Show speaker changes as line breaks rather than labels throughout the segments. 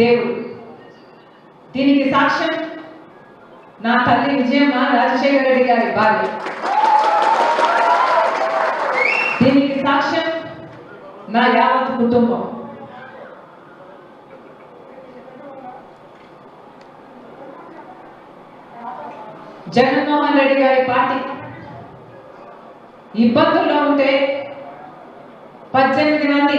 దేవుడు. దీనికి సాక్ష్యం నా తల్లి విజయమ్మ రాజశేఖర రెడ్డి గారి భార్య. దీనికి సాక్ష్యం నా యావత్ కుటుంబం. జగన్మోహన్ రెడ్డి గారి పార్టీ ఇబ్బందుల్లో ఉంటే పద్దెనిమిది మంది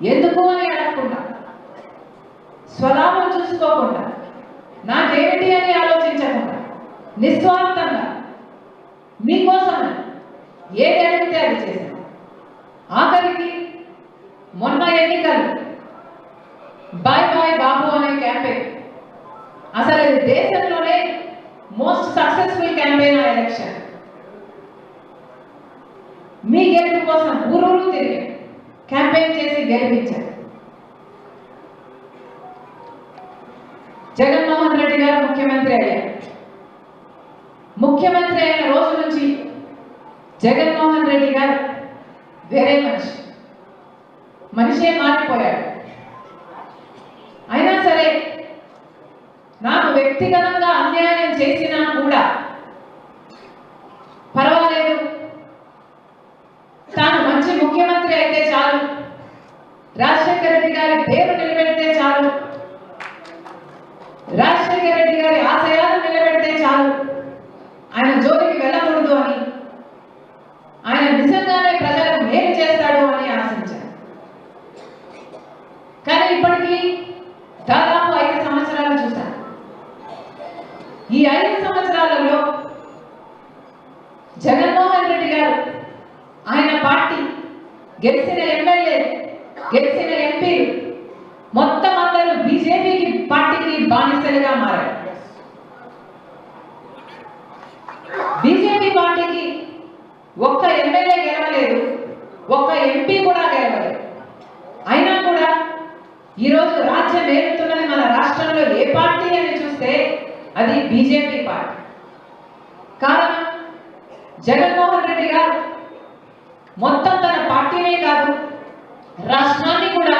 ఎందుకు అని అడగకుండా స్వలాభం చూసుకోకుండా నాకేమిటి అని ఆలోచించకుండా నిస్వార్థంగా మీకోసం ఏది అడిగితే అది చేశాను. ఆఖరికి మొన్న ఎన్నికలు బాయ్ బాయ్ బాబు అనే క్యాంపెయిన్. అసలు ఇది దేశంలోనే మోస్ట్ సక్సెస్ఫుల్ క్యాంపెయిన్ ఆ ఎలక్షన్. మీ గెలుపు కోసం ఊరూరు తిరిగి క్యాంపెయిన్ చేసి గెలిపించారు. జగన్మోహన్ రెడ్డి గారు ముఖ్యమంత్రి అయ్యారు. ముఖ్యమంత్రి అయిన రోజు నుంచి జగన్మోహన్ రెడ్డి గారు వేరే మనిషి. మనిషే మారిపోయాడు. అయినా సరే నాకు వ్యక్తిగతంగా అన్యాయం చేసినా కూడా పర్వాలేదు తాను మంచి ముఖ్యమంత్రి అయితే చాలు రాజశేఖర రెడ్డి గారి పేరు నిలబెడితే చాలు. రాజశేఖర రెడ్డి గారి ఆశయాలు నిలబెడితే చాలు. ఆయన జోలికి వెళ్ళకూడదు అని ఆయన నిజంగానే ప్రజలకు మేలు చేస్తాడు అని ఆశించారు. కానీ ఇప్పటికీ దాదాపు ఐదు సంవత్సరాలు చూశాను ఈ ఐదు సంవత్సరాలలో జగన్మోహన్ రెడ్డి గారు ఆయన పార్టీ గెలిచిన గెలిచిన ఎంపీ మొత్తం అందరూ బీజేపీకి పార్టీకి బానిసలుగా మారారు. బీజేపీ పార్టీకి ఒక్క ఎమ్మెల్యే గెలవలేదు ఒక్క ఎంపీ కూడా గెలవలేదు. అయినా కూడా ఈరోజు రాజ్యం ఏలుతున్నది మన రాష్ట్రంలో ఏ పార్టీ అని చూస్తే అది బీజేపీ పార్టీ. కారణం జగన్మోహన్ రెడ్డి గారు మొత్తం తన రాష్ట్రాన్ని కూడా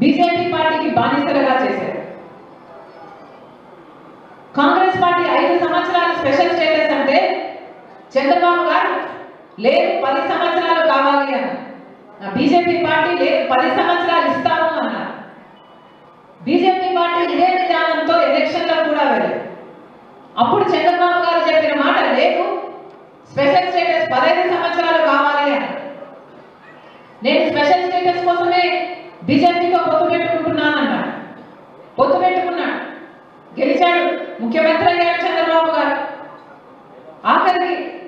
బీజేపీ పార్టీకి బానిసలుగా చేశారు. కాంగ్రెస్ పార్టీ ఐదు సంవత్సరాలు స్పెషల్ స్టేటస్ అంటే చంద్రబాబు గారు లేదు పది సంవత్సరాలు కావాలి అన్నారు. ఆ బీజేపీ పార్టీ లేదు పది సంవత్సరాలు ఇస్తాము అన్నారు. బీజేపీ పార్టీ ఇదే విధానంతో ఎలక్షన్లో కూడా వెళ్ళింది. అప్పుడు చంద్రబాబు గారు చెప్పిన మాట లేదు స్పెషల్ స్టేటస్ పదహైదు సంవత్సరాలు కావాలి అని నేను స్పెషల్ స్టేటస్ కోసమే బీజేపీతో పొత్తు పెట్టుకుంటున్నాను పొత్తు పెట్టుకున్నాడు. గెలిచాడు. ముఖ్యమంత్రి అయ్యాడు చంద్రబాబు గారు. ఆఖరికి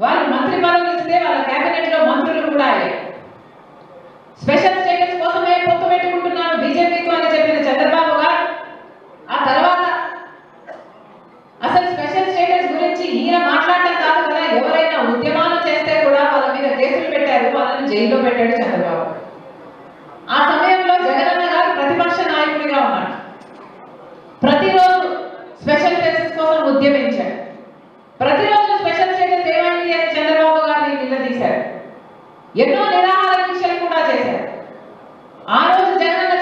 వాళ్ళు మంత్రి పదవులు ఇస్తే వాళ్ళ కేబినెట్లో మంత్రులు కూడా అయ్యారు. స్పెషల్ ఎన్నో నిరాహార దీక్షలు కూడా చేశారు. ఆ రోజు జగన్